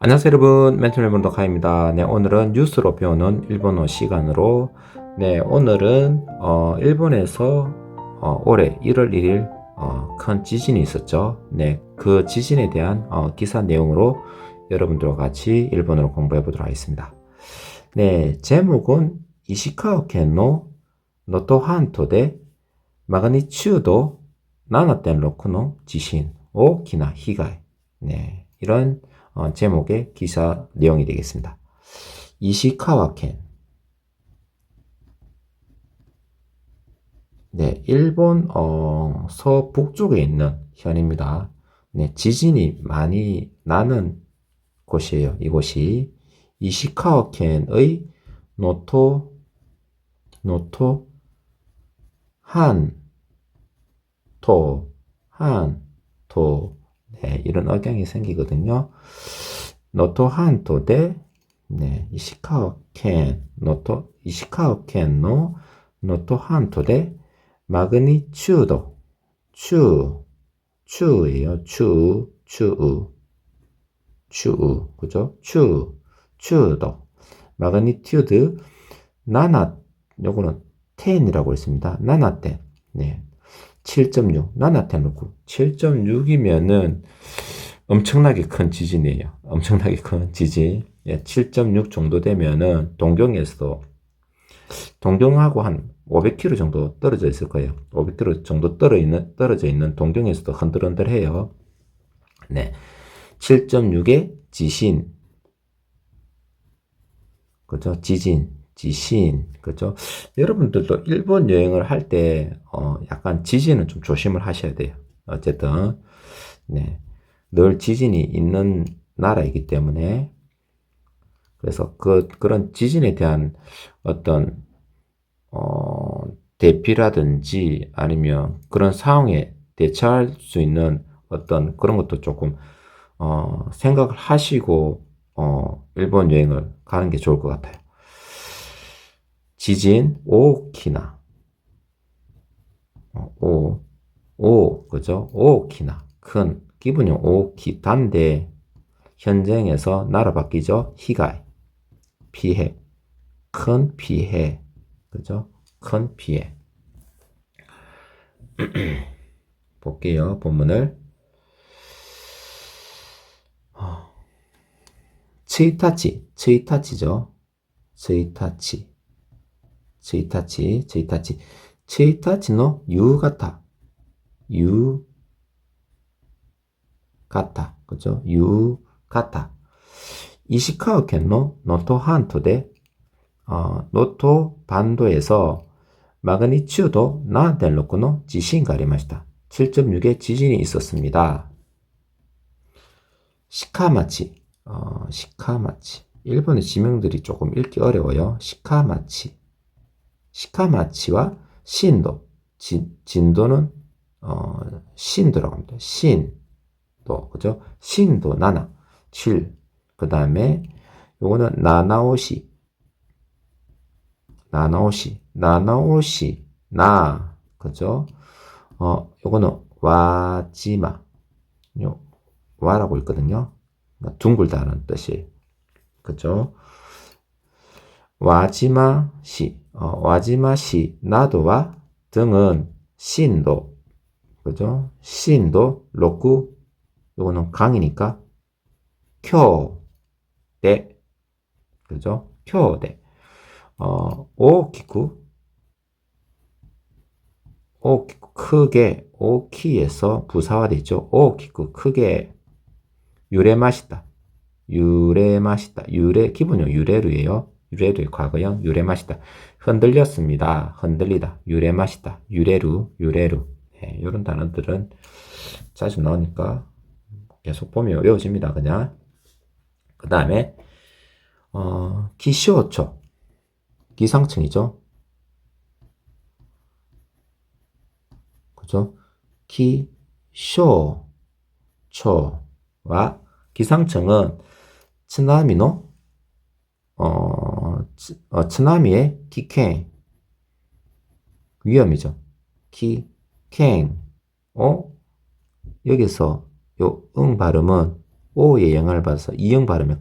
안녕하세요 여러분 멘토 문도카입니다. 네 오늘은 뉴스로 배우는 일본어 시간으로 네 오늘은 어, 일본에서 어, 올해 1월 1일 어, 큰 지진이 있었죠. 네그 지진에 대한 어, 기사 내용으로 여러분들과 같이 일본어로 공부해 보도록 하겠습니다. 네 제목은 이시카와켄노 노토한토で 마그니튜도 7.6の 지신 오키나 히가이 네 이런 어, 제목의 기사 내용이 되겠습니다. 이시카와켄. 네, 일본 어, 서북쪽에 있는 현입니다. 네, 지진이 많이 나는 곳이에요. 이곳이 이시카와켄의 노토 노토 한 토 한토 네, 이런 억양이 생기거든요. 노토 한토 대 네, 이시카와켄 노토 이시카와켄의 노토 한토 대 마그니튜도 추 추예요. 추 추우 추우 그죠? 추 추도 마그니튜드 나나 요거는 10이라고 했습니다. 나나 10. 네. 7.6, 나나텐 놓고 7.6이면은 엄청나게 큰 지진이에요. 엄청나게 큰 지진. 예, 7.6 정도 되면은 동경에서 동경하고 한 500km 정도 떨어져 있을 거예요. 500km 정도 떨어 있는, 떨어져 있는 동경에서도 흔들흔들해요. 네. 7.6의 지신. 그죠? 지진. 지신, 그죠? 여러분들도 일본 여행을 할 때, 어, 약간 지진은 좀 조심을 하셔야 돼요. 어쨌든, 네. 늘 지진이 있는 나라이기 때문에, 그래서 그, 그런 지진에 대한 어떤, 어, 대피라든지 아니면 그런 상황에 대처할 수 있는 어떤 그런 것도 조금, 어, 생각을 하시고, 어, 일본 여행을 가는 게 좋을 것 같아요. 지진 오키나. 어, 오, 오, 그죠? 오키나. 큰 기분용 오키 단데. 현장에서 나라 바뀌죠? 히가이. 피해. 큰 피해. 그죠? 큰 피해. 볼게요 본문을. 츠이타치. 츠이타치죠? 츠이타치 제이타치, 제이타치. 제이타치노 유가타. 유가타. 그죠? 유가타. 이시카와켄노 노토 한토데 어, 노토 반도에서 마그니치우도 나덴로쿠노 지신가 아리마시다. 7.6의 지진이 있었습니다. 시카마치, 어, 시카마치. 일본의 지명들이 조금 읽기 어려워요. 시카마치. 시카마치와 신도, 진, 진도는 어, 신도라고 합니다. 신도, 그죠? 신도 나나, 7. 그 다음에 요거는 나나오시, 나나오시, 나나오시, 나, 그죠? 어, 요거는 와지마, 요, 와라고 있거든요. 둥글다는 뜻이, 그죠? 와지마시, 어, 와지마시 나도와 등은 신도, 그죠? 신도, 로쿠, 요거는 강이니까, 쿄대, 그죠? 쿄대, 어, 오키쿠, 오키쿠, 크게, 오키에서 부사화되죠. 오키쿠, 크게, 유래 맛있다. 유래 맛있다. 유래, 기본용 유래류예요. 유래를 과거형 유래 맛이다. 흔들렸습니다. 흔들리다. 유래 맛이다. 유래루, 유래루. 네, 이런 단어들은 자주 나오니까 계속 보면 외워집니다. 그냥. 그 다음에, 어, 기시오초. 기상층이죠. 그죠? 기쇼초와 기상층은 츠나미노 어, 츠, 어, 츠나미의 기캥 위험이죠. 기캥 어? 여기서 요 응 발음은 오의 영향을 받아서 이형 발음이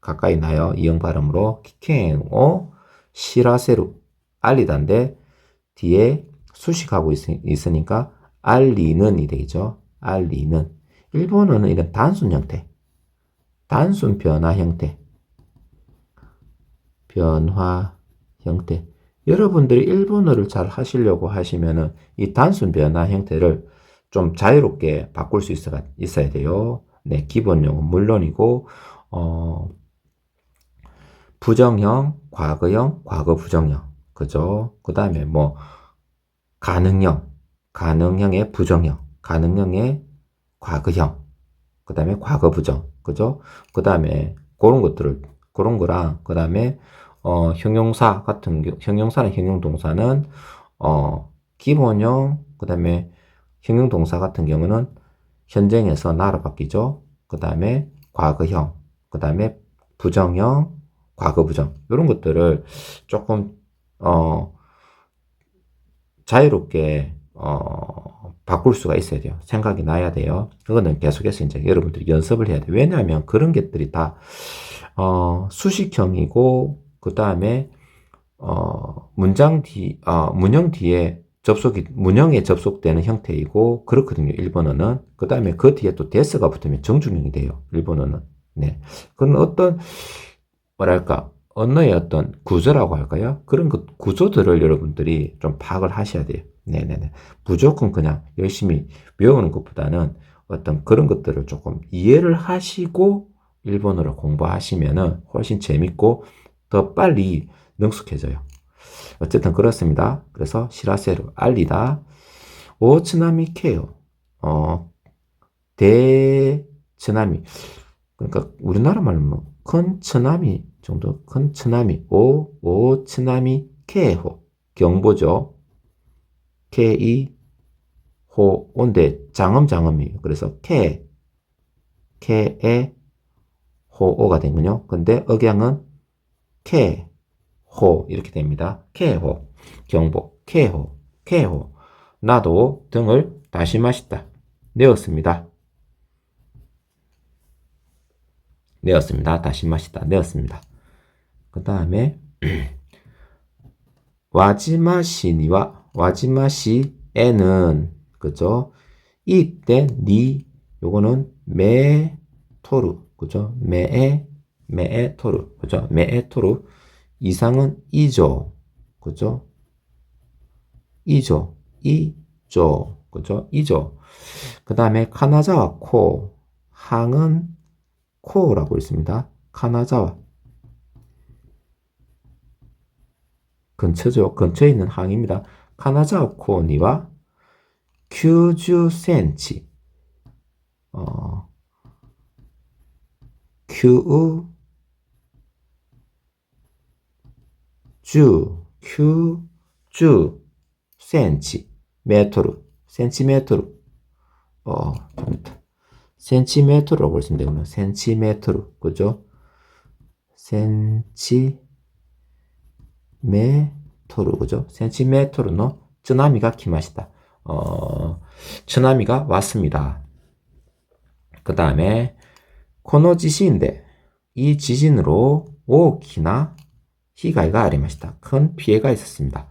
가까이 나요. 이형 발음으로 키케오 시라세루 알리다인데 뒤에 수식하고 있, 있으니까 알리는이 되죠. 알리는. 일본어는 이런 단순 형태, 단순 변화 형태, 변화 형태. 여러분들이 일본어를 잘 하시려고 하시면은 이 단순 변화 형태를 좀 자유롭게 바꿀 수 있어, 있어야 돼요. 네, 기본용은 물론이고, 어, 부정형, 과거형, 과거 부정형. 그죠? 그 다음에 뭐, 가능형, 가능형의 부정형, 가능형의 과거형, 그 다음에 과거 부정. 그죠? 그 다음에 그런 것들을, 그런 거랑, 그 다음에 어, 형용사 같은 경우, 형용사는 형용동사는, 어, 기본형, 그 다음에 형용동사 같은 경우는 현장에서 나로 바뀌죠. 그 다음에 과거형, 그 다음에 부정형, 과거 부정. 이런 것들을 조금, 어, 자유롭게, 어, 바꿀 수가 있어야 돼요. 생각이 나야 돼요. 그거는 계속해서 이제 여러분들이 연습을 해야 돼요. 왜냐하면 그런 것들이 다, 어, 수식형이고, 그 다음에 어, 문장 뒤, 어, 문형 뒤에 접속이, 문형에 접속되는 형태이고, 그렇거든요, 일본어는. 그 다음에 그 뒤에 또 데스가 붙으면 정중형이 돼요, 일본어는. 네. 그런 어떤, 뭐랄까, 언어의 어떤 구조라고 할까요? 그런 그 구조들을 여러분들이 좀 파악을 하셔야 돼요. 네네네. 무조건 그냥 열심히 외우는 것보다는 어떤 그런 것들을 조금 이해를 하시고 일본어를 공부하시면은 훨씬 재밌고 더 빨리 능숙해져요. 어쨌든 그렇습니다. 그래서 시라세로 알리다. 오츠나미 케요. 어, 대츠나미. 그러니까 우리나라 말로 뭐큰 츠나미 정도 큰 츠나미 오 오츠나미 케호 경보죠. 케이 호 온데 장음 장음이 그래서 케 케에 호오가 되군요. 근데 억양은 케, 호 이렇게 됩니다. 케호, 경보, 케호, 케호. 나도 등을 다시 마시다. 내었습니다. 내었습니다. 다시 마시다. 내었습니다. 그 다음에 와지마시니와 와지마시 에는 그죠? 이때 니 요거는 메토르 그죠? 메에 메에토르, 그죠? 메에토르 이상은 이조, 그죠? 이조, 이조, 그죠? 이조. 그 다음에 카나자와 코, 항은 코라고 있습니다. 카나자와 근처죠. 근처에 있는 항입니다. 코니와 90cm 어, 큐 주, 큐, 주, 센치, 메토르, 센티메트르, 어, 센티메트르라고 보시면 되구나. 센티메트르, 그죠? 센치메 터로 그죠? 센티메토르노 쓰나미가 기마시다. 어, 쓰나미가 왔습니다. 그 다음에 코노 지신인데 이 지진으로 오키나 희가이가 아리마시다. 큰 피해가 있었습니다.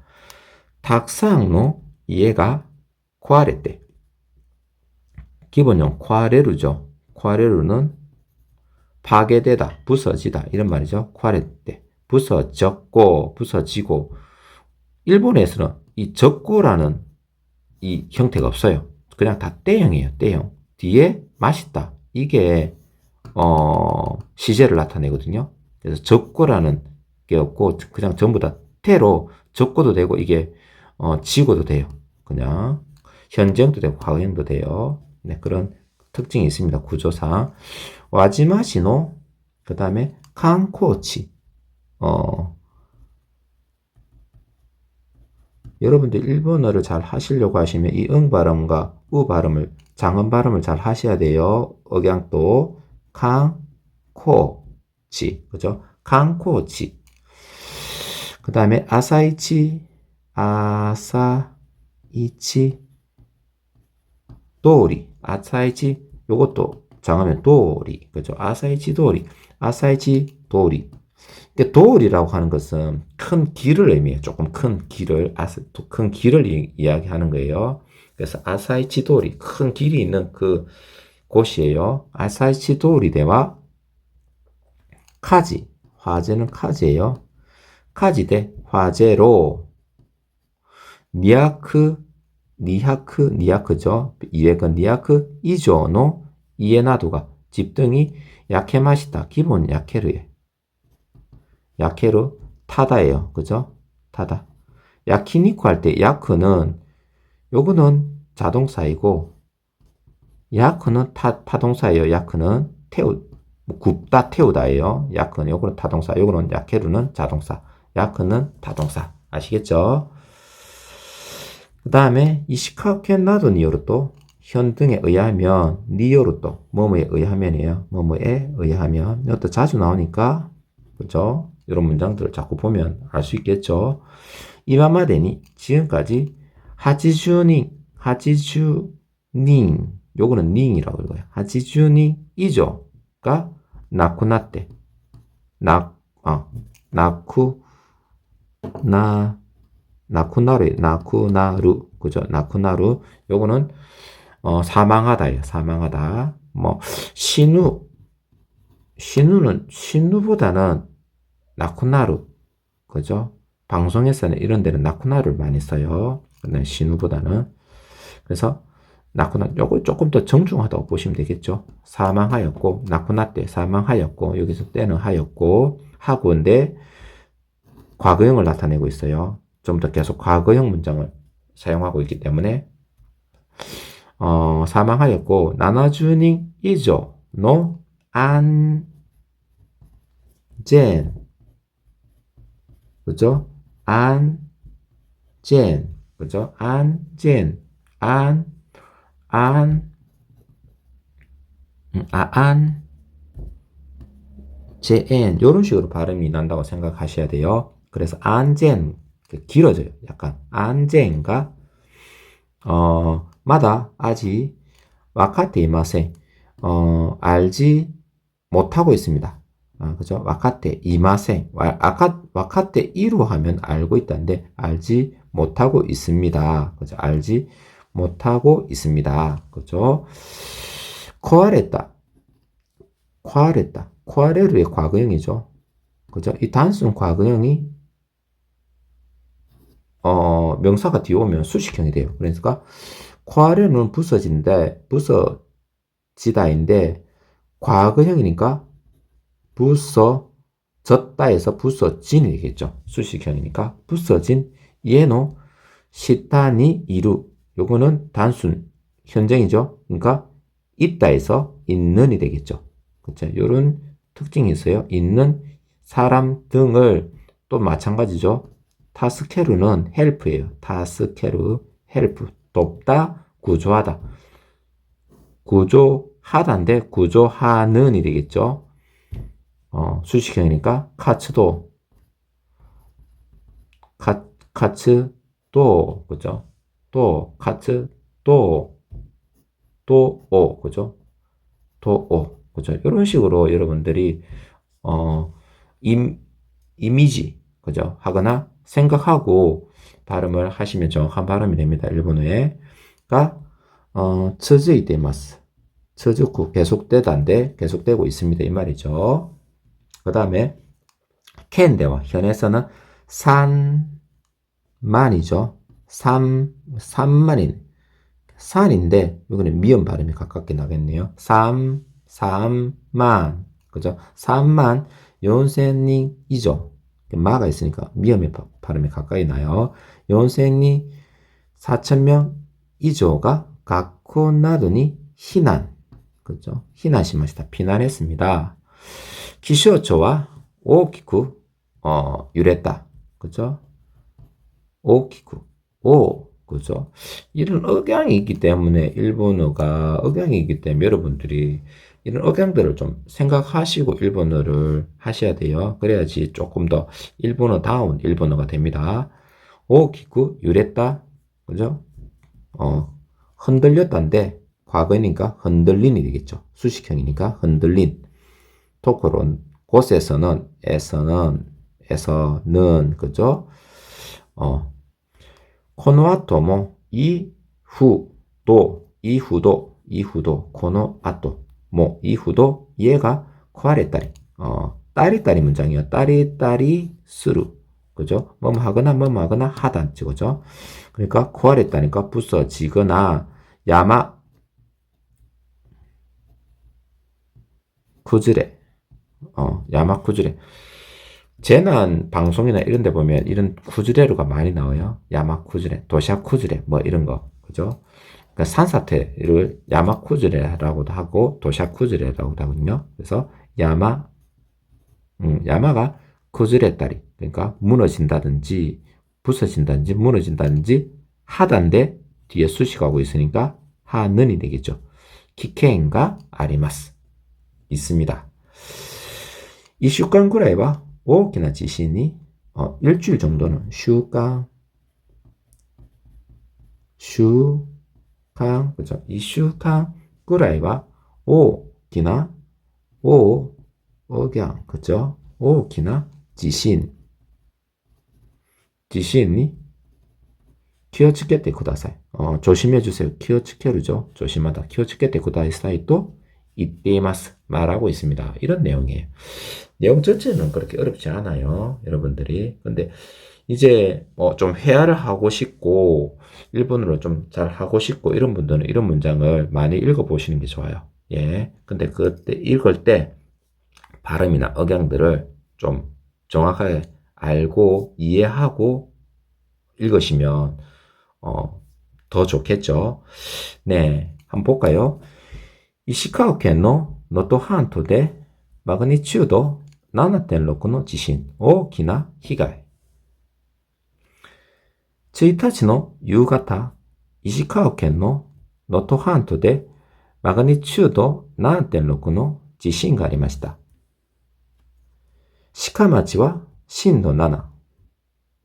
닥상노 이해가 과레때 기본형 과레루죠. 과레루는 파괴되다, 부서지다 이런 말이죠. 과레때 부서졌고 부서지고 일본에서는 이 적고라는 이 형태가 없어요. 그냥 다 때형이에요. 때형. 뒤에 맛있다. 이게 어 시제를 나타내거든요. 그래서 적고라는 게 없고 그냥 전부 다 태로 적고도 되고 이게 어, 지고도 돼요. 그냥 현재형도 되고 과거형도 돼요. 네, 그런 특징이 있습니다. 구조상 와지마시노 그 다음에 칸코치 어 여러분들 일본어를 잘 하시려고 하시면 이 응 발음과 우 발음을 장음 발음을 잘 하셔야 돼요. 억양도 칸코치 그죠? 칸코치 그 다음에 아사이치, 아사이치, 도리, 아사이치, 요것도 정하면 도리, 그죠? 아사이치 도리, 아사이치 도리. 근데 도리라고 하는 것은 큰 길을 의미해요. 조금 큰 길을, 아사, 큰 길을 이, 이야기하는 거예요. 그래서 아사이치 도리, 큰 길이 있는 그 곳이에요. 아사이치 도리 대와 카지, 화재는 카지예요. 카지 대 화재로 니아크, 니하크, 니아크죠. 이에건 니아크 이조노 이에나도가 집등이 약해 마시다. 기본 약해르에. 약해르 타다예요. 그죠? 타다. 야키니쿠 할 때 야크는 요거는 자동사이고 야크는 타, 타동사예요. 야크는 태우 뭐 굽다 태우다예요. 야크는 요거는 타동사, 요거는 야케르는 자동사. 야크는 타동사. 아시겠죠? 그 다음에 이 시카켄 나도 니요르또 현 등에 의하면 니요르또 뭐뭐에 의하면이에요. 뭐뭐에 의하면 이것도 자주 나오니까 그죠? 이런 문장들을 자꾸 보면 알 수 있겠죠. 이마마데니 지금까지 하지주닝 하지주닝 요거는 닝이라고 읽어요. 하지주닝 이조가 나쿠나때 나, 아, 나쿠 나 나쿠나르 나쿠나루. 그죠? 나쿠나루. 요거는 어, 사망하다예요. 사망하다. 뭐 신우. 신우는 신우보다는 나쿠나루. 그죠? 방송에서는 이런 데는 나쿠나루를 많이 써요. 신우보다는. 그래서 나쿠나 요거 조금 더 정중하다고 보시면 되겠죠? 사망하였고 나쿠나 때 사망하였고 여기서 때는 하였고 하고인데 과거형을 나타내고 있어요. 좀 더 계속 과거형 문장을 사용하고 있기 때문에. 어, 사망하였고 나나주닝 이조 노 안 젠 그죠? 안 젠 그죠? 안 젠 안 안, 음, 아, 안, 제엔, 요런 식으로 발음이 난다고 생각하셔야 돼요. 그래서 안젠, 길어져요. 약간. 안젠가, 어, 마다, 아직, 와카테 이마세, 어, 알지 못하고 있습니다. 아, 그죠? 와카테 이마세, 아카, 와카테 이루 하면 알고 있다는데, 알지 못하고 있습니다. 그죠? 알지 못하고 있습니다. 그죠? 코아레다. 코아레다. 코아레르의 과거형이죠. 그죠? 이 단순 과거형이 어, 명사가 뒤에 오면 수식형이 돼요. 그러니까 코아레는 부서진데 부서지다인데 과거형이니까 부서졌다에서 부서진이 되겠죠. 수식형이니까 부서진 예노 시타니 이루 요거는 단순 현정이죠. 그러니까 있다에서 있는이 되겠죠. 그렇죠? 요런 특징이 있어요. 있는 사람 등을 또 마찬가지죠. 타스케르는 헬프예요. 타스케르 헬프 돕다 구조하다 구조하다인데 구조하는이 되겠죠. 어, 수식형이니까 카츠도 카, 카츠도 그죠? 또 카츠 또또오 그죠? 또오 그죠? 이런 식으로 여러분들이 어 임, 이미지 그죠? 하거나 생각하고 발음을 하시면 정확한 발음이 됩니다. 일본어에가 어, 츠즈쿠 계속되다인데 계속되고 있습니다. 이 말이죠. 그 다음에 켄데와 현에서는 산만이죠. 3, 3만인, 산인데, 이거는 미음 발음이 가깝게 나겠네요. 3, 3만, 그죠? 3만, 연세니 이죠. 마가 있으니까 미음의 발음이 가까이 나요. 연세니 4천명 이조가 나더니 희난, 그죠? 희난시마시다. 비난했습니다. 기시오초와 오키쿠, 어, 유랬다. 그죠? 오키쿠. 오, 그죠? 이런 억양이 있기 때문에 일본어가 억양이 있기 때문에 여러분들이 이런 억양들을 좀 생각하시고 일본어를 하셔야 돼요. 그래야지 조금 더 일본어다운 일본어가 됩니다. 오키쿠 유랬다, 그죠? 어, 흔들렸다인데 과거니까 흔들린이 되겠죠. 수식형이니까 흔들린. 토크론 곳에서는 에서는 에서는 그죠? 어 코노아토 뭐 이후도 이후도 이후도 코노아토 뭐 이후도 얘가 코아레따리 어 딸이 문장이요. 딸이 스루 그죠? 뭐 하거나 뭐 하거나 하단지 그죠? 그러니까 코아레따니까 부서지거나 야마 구즈레 어 야마 구즈레 재난 방송이나 이런 데 보면 이런 쿠즈레로가 많이 나와요. 야마 쿠즈레, 도시아 쿠즈레 뭐 이런 거. 그죠? 그러니까 산사태를 야마 쿠즈레라고도 하고 도시아 쿠즈레라고도 하거든요. 그래서 야마 음, 야마가 쿠즈레 딸이 그러니까 무너진다든지 부서진다든지 무너진다든지 하단데 뒤에 수식하고 있으니까 하는이 되겠죠. 키케인가 아리마스 있습니다. 1週間ぐらいは大きな地震に 어, 일주일 정도는 週間 週間 그죠? 2週間 ぐらいは大きな大억양 그죠? 大きな地震 지신이 키워츠케테 쿠다사이. 어, 조심해 주세요. 키워츠케르죠. 조심하다. 키워츠케테 쿠다사이 또 이때마스 말하고 있습니다. 이런 내용이에요. 내용 전체는 그렇게 어렵지 않아요. 여러분들이. 근데 이제 뭐 좀 회화를 하고 싶고 일본어로 좀 잘 하고 싶고 이런 분들은 이런 문장을 많이 읽어 보시는 게 좋아요. 예. 근데 그때 읽을 때 발음이나 억양들을 좀 정확하게 알고 이해하고 읽으시면 어, 더 좋겠죠. 네, 한번 볼까요? 이시카오켄의 노토 한토で マグニチュード 7.6の地震、大きな被害。1日の夕方、石川県の能登半島でマグニチュード7.6の地震がありました。鹿町は震度7、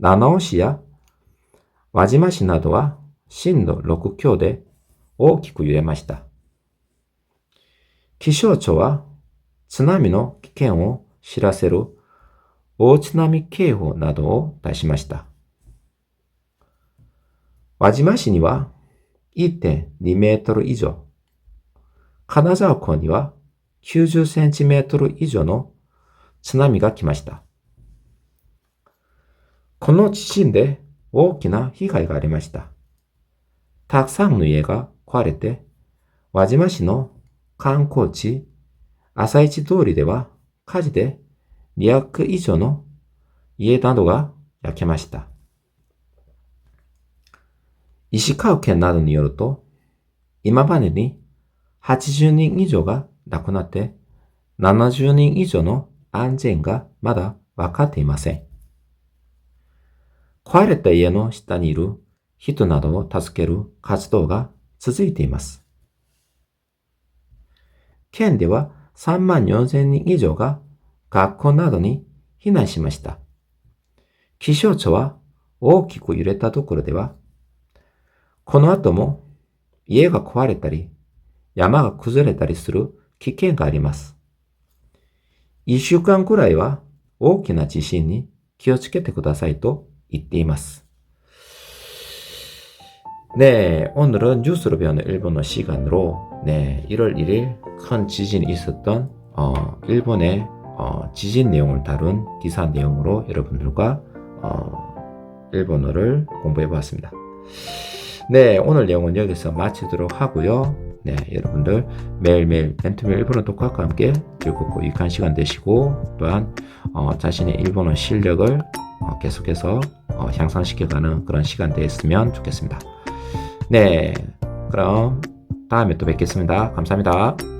七尾市や輪島市などは震度6強で大きく揺れました。気象庁は津波の危険を知らせる大津波警報などを出しました。輪島市には1.2メートル以上、金沢港には90センチメートル以上の津波が来ました。この地震で大きな被害がありました。たくさんの家が壊れて、輪島市の観光地、朝市通りでは火事で200以上の家などが焼けました。石川県などによると、今までに80人以上が亡くなって、70人以上の安全がまだ分かっていません。壊れた家の下にいる人などを助ける活動が続いています。県では3万4千人以上が学校などに避難しました。気象庁は大きく揺れたところでは、この後も家が壊れたり、山が崩れたりする危険があります。1週間くらいは大きな地震に気をつけてくださいと言っています。 네, 오늘은 뉴스로 배우는 일본어 시간으로 네, 1월 1일 큰 지진이 있었던 어, 일본의 어, 지진 내용을 다룬 기사 내용으로 여러분들과 어, 일본어를 공부해 보았습니다. 네, 오늘 내용은 여기서 마치도록 하고요. 네, 여러분들 매일매일 멘토밀 일본어 독학과 함께 즐겁고 유익한 시간 되시고 또한 어, 자신의 일본어 실력을 어, 계속해서 어, 향상시켜가는 그런 시간 되었으면 좋겠습니다. 네, 그럼 다음에 또 뵙겠습니다. 감사합니다.